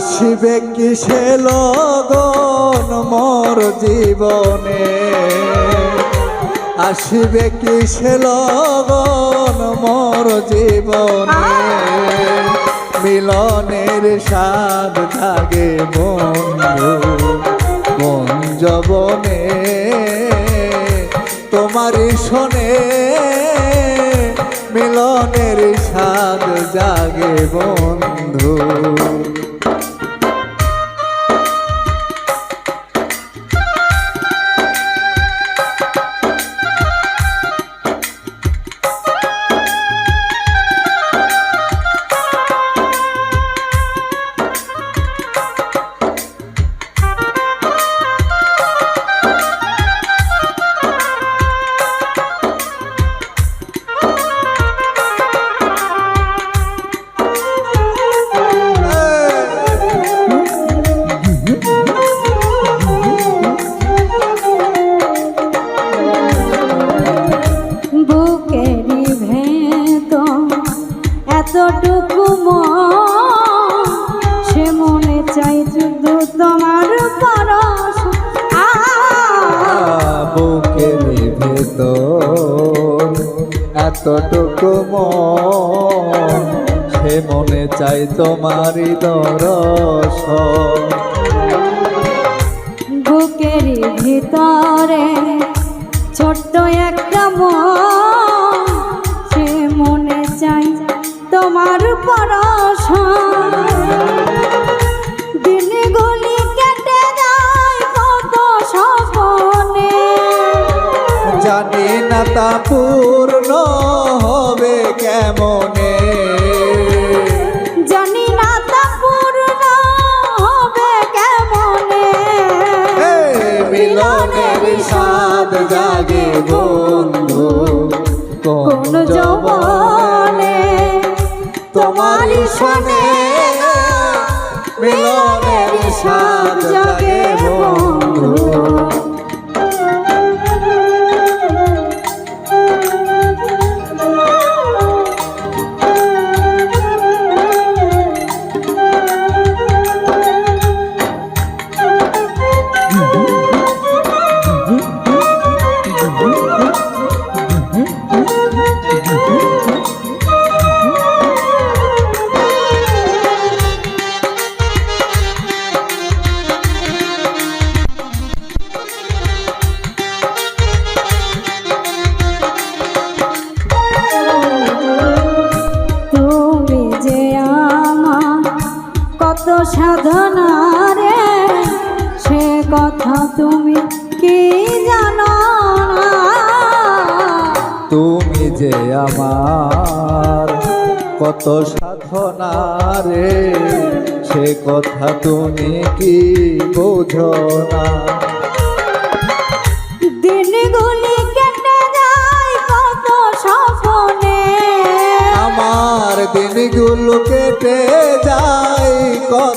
আসিবে কিসে লগন মোর জীবনে? আসিবে কিসে লগন মোর জীবনে? মিলনের স্বাদ থাকে বন্ধু কোন জবনে। তোমারই শোনে, মিলনের স্বাদ জাগে বন্ধু। তোমার পরশ। বুকে ভেতর এতটুকু মন সে মনে চাই তোমারই দর্শন না তা পূর্ণ হবে কেমনে? জানি না তা পূর্ণ হবে কেমনে? মিলনের জাগে বন্ধু কোন যৌবনে তোমারই শোনে মিলনের কত সাধনা রে? সে কথা তুমি কি জানো না? তুমি যে আমার কত সাধনা রে? সে কথা তুমি কি বোঝো না? দিনগুলি কেটে যায় কত স্বপ্নে। আমার দিনগুলো কেটে যায়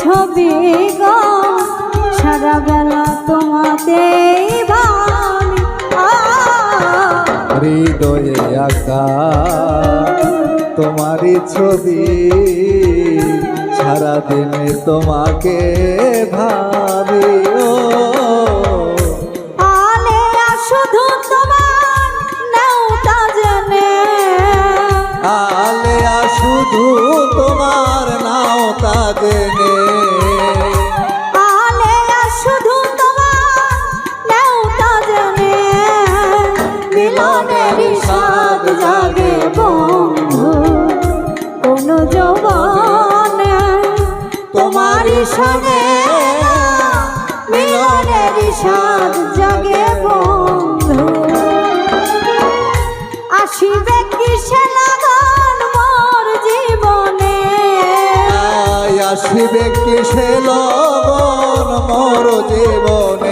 ছবি গো সারা বেলা তোমাতে হৃদয়ে আঁকা তোমারই ছবি সারাদিনে তোমাকে ভাবি। স্বাদ জাগে বন্ধু। তোমারই সনে মিলনের স্বাদ জাগে বন্ধু। আসিবে কিসে লাগান মোর জীবনে? আসিবে কিসে লগন মোর জীবনে?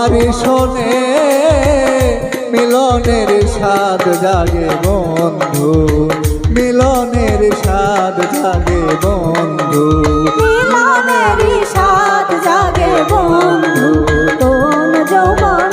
তোমার শোনে, মিলনের সাদ জাগে বন্ধু, মিলনের সাদ জাগে বন্ধু, মিলনের সাদ জাগে বন্ধু তোমার যৌবন